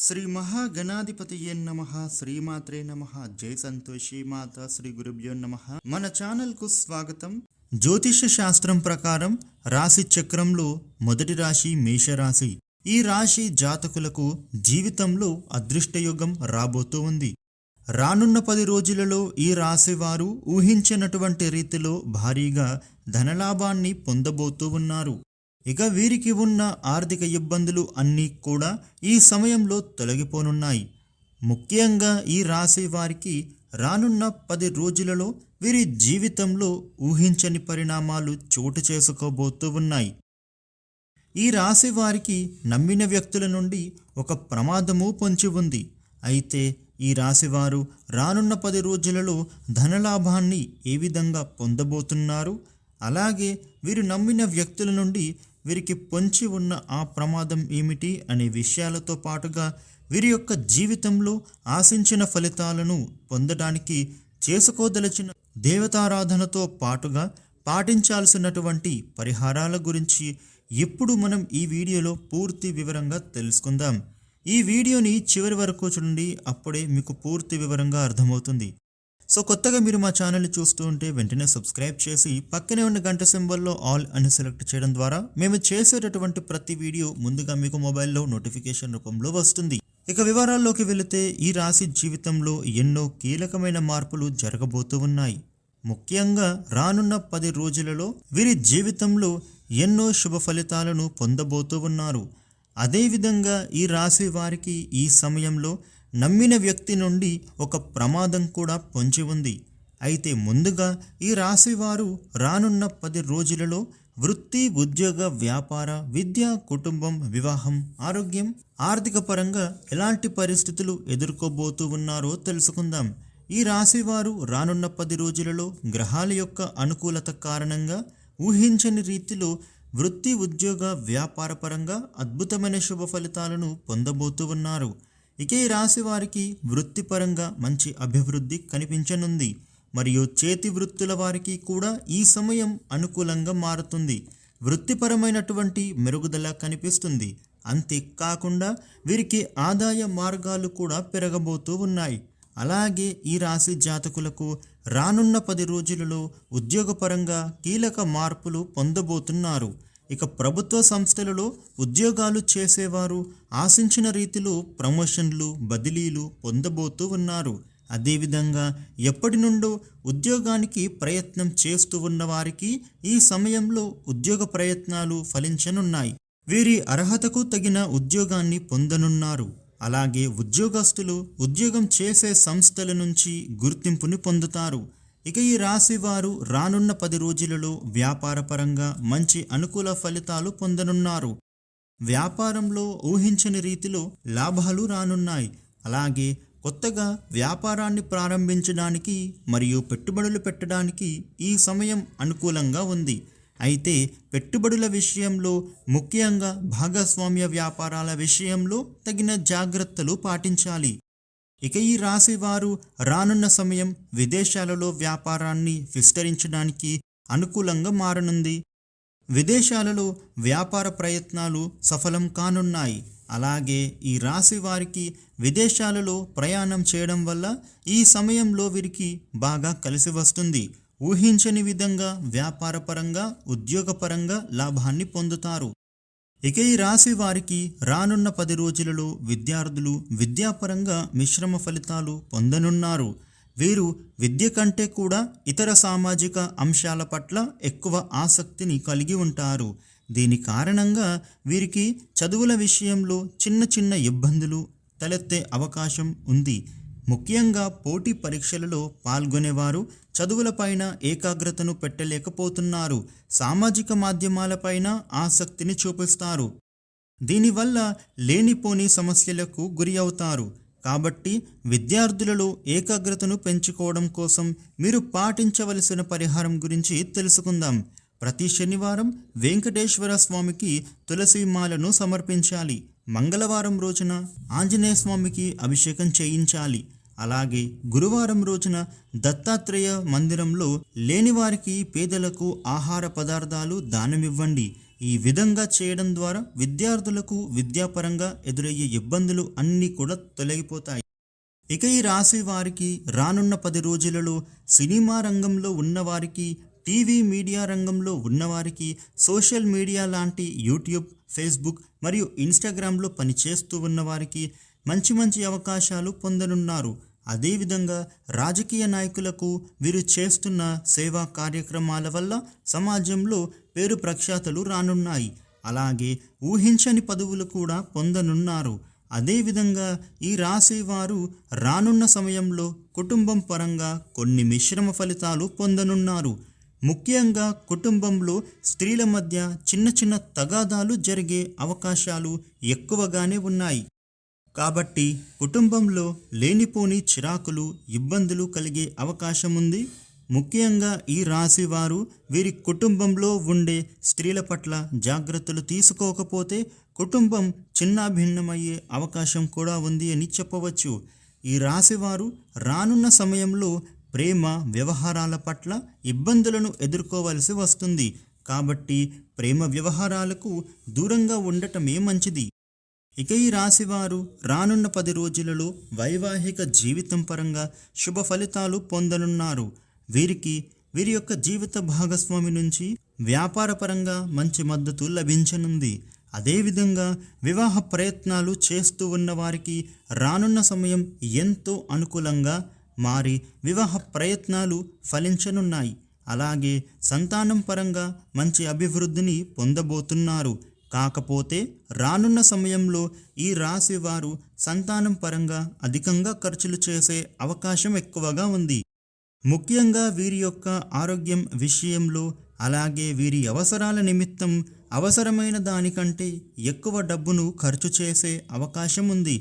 శ్రీ మహాగణాధిపతియే నమ? శ్రీమాత్రే నమ. జై సంతోషి మాత శ్రీ గురుభ్యో నమ. మన ఛానల్కు స్వాగతం. జ్యోతిష శాస్త్రం ప్రకారం రాశి చక్రంలో మొదటి రాశి మేషరాశి. ఈ రాశి జాతకులకు జీవితంలో అదృష్టయుగం రాబోతూ ఉంది. రానున్న పది రోజులలో ఈ రాశి వారు ఊహించినటువంటి రీతిలో భారీగా ధనలాభాన్ని పొందబోతూ ఉన్నారు. ఇక వీరికి ఉన్న ఆర్థిక ఇబ్బందులు అన్నీ కూడా ఈ సమయంలో తొలగిపోనున్నాయి. ముఖ్యంగా ఈ రాశి వారికి రానున్న పది రోజులలో వీరి జీవితంలో ఊహించని పరిణామాలు చోటు చేసుకోబోతూ ఉన్నాయి. ఈ రాశి వారికి నమ్మిన వ్యక్తుల నుండి ఒక ప్రమాదము పొంచి ఉంది. అయితే ఈ రాశివారు రానున్న పది రోజులలో ధనలాభాన్ని ఏ విధంగా పొందబోతున్నారు? అలాగే వీరు నమ్మిన వ్యక్తుల నుండి వీరికి పొంచి ఉన్న ఆ ప్రమాదం ఏమిటి అనే విషయాలతో పాటుగా వీరి యొక్క జీవితంలో ఆశించిన ఫలితాలను పొందడానికి చేసుకోదలచిన దేవతారాధనతో పాటుగా పాటించాల్సినటువంటి పరిహారాల గురించి ఇప్పుడు మనం ఈ వీడియోలో పూర్తి వివరంగా తెలుసుకుందాం. ఈ వీడియోని చివరి వరకు చూడండి అప్పుడే మీకు పూర్తి వివరంగా అర్థమవుతుంది. సో కొత్తగా మీరు మా ఛానల్ని చూస్తూ ఉంటే వెంటనే సబ్స్క్రైబ్ చేసి పక్కనే ఉన్న గంట సింబల్లో ఆల్ అని సెలెక్ట్ చేయడం ద్వారా మేము చేసేటటువంటి ప్రతి వీడియో ముందుగా మీకు మొబైల్లో నోటిఫికేషన్ రూపంలో వస్తుంది. ఇక వివరాల్లోకి వెళితే ఈ రాశి జీవితంలో ఎన్నో కీలకమైన మార్పులు జరగబోతూ ఉన్నాయి. ముఖ్యంగా రానున్న పది రోజులలో వీరి జీవితంలో ఎన్నో శుభ ఫలితాలను పొందబోతూ ఉన్నారు. అదేవిధంగా ఈ రాశి వారికి ఈ సమయంలో నమ్మిన వ్యక్తి నుండి ఒక ప్రమాదం కూడా పొంచి ఉంది. అయితే ముందుగా ఈ రాశివారు రానున్న పది రోజులలో వృత్తి ఉద్యోగ వ్యాపార విద్య కుటుంబం వివాహం ఆరోగ్యం ఆర్థిక పరంగా ఎలాంటి పరిస్థితులు ఎదుర్కోబోతూ ఉన్నారో తెలుసుకుందాం. ఈ రాశివారు రానున్న పది రోజులలో గ్రహాల యొక్క అనుకూలత కారణంగా ఊహించని రీతిలో వృత్తి ఉద్యోగ వ్యాపార పరంగా అద్భుతమైన శుభ ఫలితాలను పొందబోతూ ఉన్నారు. ఇక ఈ రాశి వారికి వృత్తిపరంగా మంచి అభివృద్ధి కనిపించనుంది. మరియు చేతి వృత్తుల వారికి కూడా ఈ సమయం అనుకూలంగా మారుతుంది. వృత్తిపరమైనటువంటి మెరుగుదల కనిపిస్తుంది. అంతేకాకుండా వీరికి ఆదాయ మార్గాలు కూడా పెరగబోతూ ఉన్నాయి. అలాగే ఈ రాశి జాతకులకు రానున్న పది రోజులలో ఉద్యోగపరంగా కీలక మార్పులు పొందబోతున్నారు. ఇక ప్రభుత్వ సంస్థలలో ఉద్యోగాలు చేసేవారు ఆశించిన రీతిలో ప్రమోషన్లు బదిలీలు పొందబోతూ ఉన్నారు. అదేవిధంగా ఎప్పటి నుండో ఉద్యోగానికి ప్రయత్నం చేస్తూ ఉన్నవారికి ఈ సమయంలో ఉద్యోగ ప్రయత్నాలు ఫలించనున్నాయి. వీరి అర్హతకు తగిన ఉద్యోగాన్ని పొందనున్నారు. అలాగే ఉద్యోగస్తులు ఉద్యోగం చేసే సంస్థల నుంచి గుర్తింపుని పొందుతారు. ఇక ఈ రాశి వారు రానున్న పది రోజులలో వ్యాపారపరంగా మంచి అనుకూల ఫలితాలు పొందనున్నారు. వ్యాపారంలో ఊహించని రీతిలో లాభాలు రానున్నాయి. అలాగే కొత్తగా వ్యాపారాన్ని ప్రారంభించడానికి మరియు పెట్టుబడులు పెట్టడానికి ఈ సమయం అనుకూలంగా ఉంది. అయితే పెట్టుబడుల విషయంలో ముఖ్యంగా భాగస్వామ్య వ్యాపారాల విషయంలో తగిన జాగ్రత్తలు పాటించాలి. ఇక ఈ రాశి వారు రానున్న సమయం విదేశాలలో వ్యాపారాన్ని విస్తరించడానికి అనుకూలంగా మారనుంది. విదేశాలలో వ్యాపార ప్రయత్నాలు సఫలం కానున్నాయి. అలాగే ఈ రాశి వారికి విదేశాలలో ప్రయాణం చేయడం వల్ల ఈ సమయంలో వీరికి బాగా కలిసి వస్తుంది. ఊహించని విధంగా వ్యాపారపరంగా ఉద్యోగపరంగా లాభాన్ని పొందుతారు. ఇక ఈ రాశి వారికి రానున్న పది రోజులలో విద్యార్థులు విద్యాపరంగా మిశ్రమ ఫలితాలు పొందనున్నారు. వీరు విద్య కంటే కూడా ఇతర సామాజిక అంశాల పట్ల ఎక్కువ ఆసక్తిని కలిగి ఉంటారు. దీని కారణంగా వీరికి చదువుల విషయంలో చిన్న చిన్న ఇబ్బందులు తలెత్తే అవకాశం ఉంది. ముఖ్యంగా పోటీ పరీక్షలలో పాల్గొనేవారు చదువులపైన ఏకాగ్రతను పెట్టలేకపోతున్నారు. సామాజిక మాధ్యమాలపైన ఆసక్తిని చూపిస్తారు. దీనివల్ల లేనిపోని సమస్యలకు గురి అవుతారు. కాబట్టి విద్యార్థులలో ఏకాగ్రతను పెంచుకోవడం కోసం మీరు పాటించవలసిన పరిహారం గురించి తెలుసుకుందాం. ప్రతి శనివారం వెంకటేశ్వర స్వామికి తులసి మాలను సమర్పించాలి. మంగళవారం రోజున ఆంజనేయ స్వామికి అభిషేకం చేయించాలి. అలాగే గురువారం రోజున దత్తాత్రేయ మందిరంలో లేని వారికి పేదలకు ఆహార పదార్థాలు దానమివ్వండి. ఈ విధంగా చేయడం ద్వారా విద్యార్థులకు విద్యాపరంగా ఎదురయ్యే ఇబ్బందులు అన్నీ కూడా తొలగిపోతాయి. ఇక ఈ రాశి వారికి రానున్న పది రోజులలో సినిమా రంగంలో ఉన్నవారికి టీవీ మీడియా రంగంలో ఉన్నవారికి సోషల్ మీడియా లాంటి యూట్యూబ్ ఫేస్బుక్ మరియు ఇన్స్టాగ్రామ్లో పనిచేస్తూ ఉన్నవారికి మంచి మంచి అవకాశాలు పొందనున్నారు. అదేవిధంగా రాజకీయ నాయకులకు వీరు చేస్తున్న సేవా కార్యక్రమాల వల్ల సమాజంలో పేరు ప్రఖ్యాతలు రానున్నాయి. అలాగే ఊహించని పదవులు కూడా పొందనున్నారు. అదేవిధంగా ఈ రాశి వారు రానున్న సమయంలో కుటుంబం పరంగా కొన్ని మిశ్రమ ఫలితాలు పొందనున్నారు. ముఖ్యంగా కుటుంబంలో స్త్రీల మధ్య చిన్న చిన్న తగాదాలు జరిగే అవకాశాలు ఎక్కువగానే ఉన్నాయి. కాబట్టి కుటుంబంలో లేనిపోని చిరాకులు ఇబ్బందులు కలిగే అవకాశం ఉంది ముఖ్యంగా ఈ రాశి వారు వీరి కుటుంబంలో ఉండే స్త్రీల పట్ల జాగ్రత్తలు తీసుకోకపోతే కుటుంబం చిన్నాభిన్నమయ్యే అవకాశం కూడా ఉంది అని చెప్పవచ్చు. ఈ రాశివారు రానున్న సమయంలో ప్రేమ వ్యవహారాల పట్ల ఇబ్బందులను ఎదుర్కోవలసి వస్తుంది. కాబట్టి ప్రేమ వ్యవహారాలకు దూరంగా ఉండటమే మంచిది. ఇక ఈ రాశివారు రానున్న పది రోజులలో వైవాహిక జీవితం పరంగా శుభ ఫలితాలు పొందనున్నారు. వీరికి వీరి యొక్క జీవిత భాగస్వామి నుంచి వ్యాపారపరంగా మంచి మద్దతు లభించనుంది. అదేవిధంగా వివాహ ప్రయత్నాలు చేస్తూ ఉన్న వారికి రానున్న సమయం ఎంతో అనుకూలంగా మారి వివాహ ప్రయత్నాలు ఫలించనున్నాయి. అలాగే సంతానం పరంగా మంచి అభివృద్ధిని పొందబోతున్నారు. కాకపోతే రానున్న సమయంలో ఈ రాశి వారు సంతానం పరంగా అధికంగా ఖర్చులు చేసే అవకాశం ఎక్కువగా ఉంది. ముఖ్యంగా వీరి యొక్క ఆరోగ్యం విషయంలో అలాగే వీరి అవసరాల నిమిత్తం అవసరమైన దానికంటే ఎక్కువ డబ్బును ఖర్చు చేసే అవకాశం ఉంది.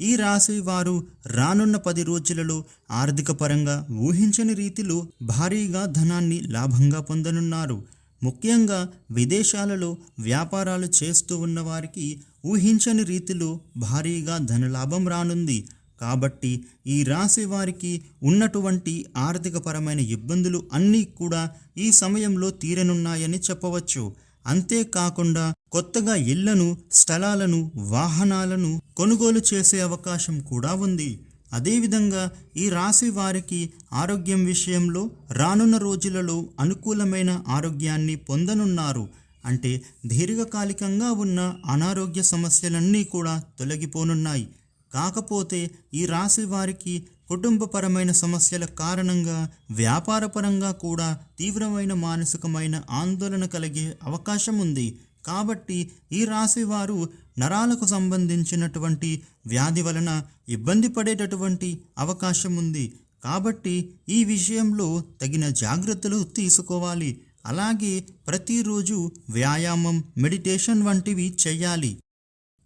ఈ రాశి వారు రానున్న పది రోజులలో ఆర్థిక పరంగా ఊహించని రీతిలో భారీగా ధనాన్ని లాభంగా పొందనున్నారు. ముఖ్యంగా విదేశాలలో వ్యాపారాలు చేస్తూ ఉన్నవారికి ఊహించని రీతిలో భారీగా ధనలాభం రానుంది. కాబట్టి ఈ రాశి వారికి ఉన్నటువంటి ఆర్థికపరమైన ఇబ్బందులు అన్నీ కూడా ఈ సమయంలో తీరనున్నాయని చెప్పవచ్చు. అంతేకాకుండా కొత్తగా ఇళ్ళను స్థలాలను వాహనాలను కొనుగోలు చేసే అవకాశం కూడా ఉంది. అదేవిధంగా ఈ రాశి వారికి ఆరోగ్యం విషయంలో రానున్న రోజులలో అనుకూలమైన ఆరోగ్యాన్ని పొందనున్నారు. అంటే దీర్ఘకాలికంగా ఉన్న అనారోగ్య సమస్యలన్నీ కూడా తొలగిపోనున్నాయి. కాకపోతే ఈ రాశి వారికి కుటుంబపరమైన సమస్యల కారణంగా వ్యాపారపరంగా కూడా తీవ్రమైన మానసికమైన ఆందోళన కలిగే అవకాశం ఉంది కాబట్టి ఈ రాశి వారు నరాలకు సంబంధించినటువంటి వ్యాధి వలన ఇబ్బంది పడేటటువంటి అవకాశం ఉంది. కాబట్టి ఈ విషయంలో తగిన జాగ్రత్తలు తీసుకోవాలి. అలాగే ప్రతిరోజు వ్యాయామం మెడిటేషన్ వంటివి చేయాలి.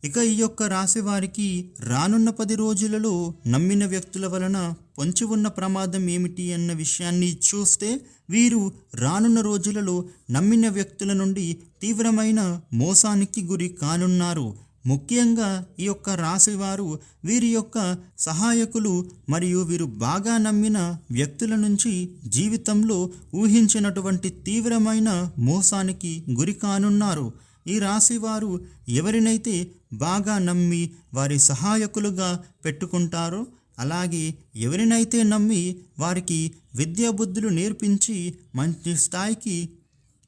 ఇక ఈ యొక్క రాశి వారికి రానున్న పది రోజులలో నమ్మిన వ్యక్తుల వలన పొంచి ఉన్న ప్రమాదం ఏమిటి అన్న విషయాన్ని చూస్తే వీరు రానున్న రోజులలో నమ్మిన వ్యక్తుల నుండి తీవ్రమైన మోసానికి గురి కానున్నారు. ముఖ్యంగా ఈ యొక్క రాశివారు వీరి యొక్క సహాయకులు మరియు వీరు బాగా నమ్మిన వ్యక్తుల నుంచి జీవితంలో ఊహించినటువంటి తీవ్రమైన మోసానికి గురి కానున్నారు. ఈ రాశివారు ఎవరినైతే బాగా నమ్మి వారి సహాయకులుగా పెట్టుకుంటారో అలాగే ఎవరినైతే నమ్మి వారికి విద్యాబుద్ధులు నేర్పించి మంచి స్థాయికి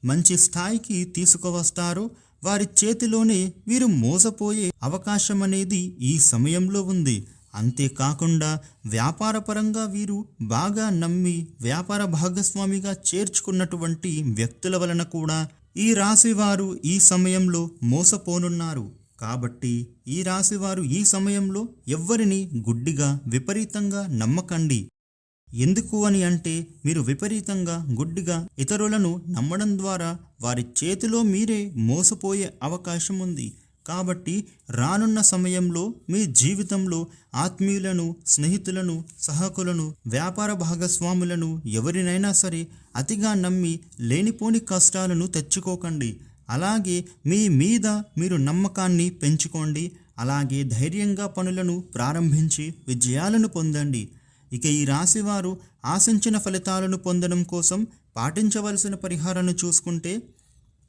మంచి స్థాయికి తీసుకువస్తారో వారి చేతిలోనే వీరు మోసపోయే అవకాశం అనేది ఈ సమయంలో ఉంది. అంతేకాకుండా వ్యాపారపరంగా వీరు బాగా నమ్మి వ్యాపార భాగస్వామిగా చేర్చుకున్నటువంటి వ్యక్తుల వలన కూడా ఈ రాశివారు ఈ సమయంలో మోసపోనున్నారు. కాబట్టి ఈ రాశివారు ఈ సమయంలో ఎవ్వరిని గుడ్డిగా విపరీతంగా నమ్మకండి. ఎందుకు అని అంటే మీరు విపరీతంగా గుడ్డిగా ఇతరులను నమ్మడం ద్వారా వారి చేతిలో మీరే మోసపోయే అవకాశం ఉంది కాబట్టి రానున్న సమయంలో మీ జీవితంలో ఆత్మీయులను స్నేహితులను సహకులను వ్యాపార భాగస్వాములను ఎవరినైనా సరే అతిగా నమ్మి లేనిపోని కష్టాలను తెచ్చుకోకండి. అలాగే మీ మీద మీరు నమ్మకాన్ని పెంచుకోండి. అలాగే ధైర్యంగా పనులను ప్రారంభించి విజయాలను పొందండి. ఇక ఈ రాశివారు ఆశించిన ఫలితాలను పొందడం కోసం పాటించవలసిన పరిహారాన్ని చూసుకుంటే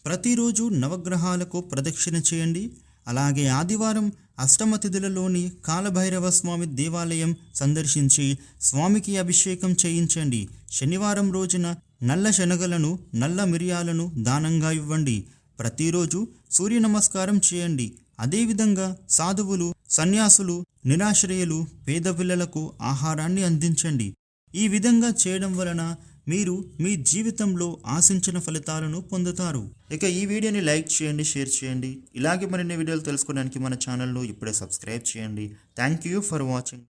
ప్రతిరోజు నవగ్రహాలకు ప్రదక్షిణ చేయండి. అలాగే ఆదివారం అష్టమ తిథులలోని కాలభైరవ స్వామి దేవాలయం సందర్శించి స్వామికి అభిషేకం చేయించండి. శనివారం రోజున నల్ల శనగలను నల్ల మిరియాలను దానంగా ఇవ్వండి. ప్రతిరోజు సూర్య నమస్కారం చేయండి. అదేవిధంగా సాధువులు సన్యాసులు నిరాశ్రయులు పేద పిల్లలకు ఆహారాన్ని అందించండి. ఈ విధంగా చేయడం వలన మీరు మీ జీవితంలో ఆశించిన ఫలితాలను పొందుతారు. ఇక ఈ వీడియోని లైక్ చేయండి షేర్ చేయండి. ఇలాగే మరిన్ని వీడియోలు తెలుసుకోవడానికి మన ఛానల్ను ఇప్పుడే సబ్స్క్రైబ్ చేయండి. Thank you for watching.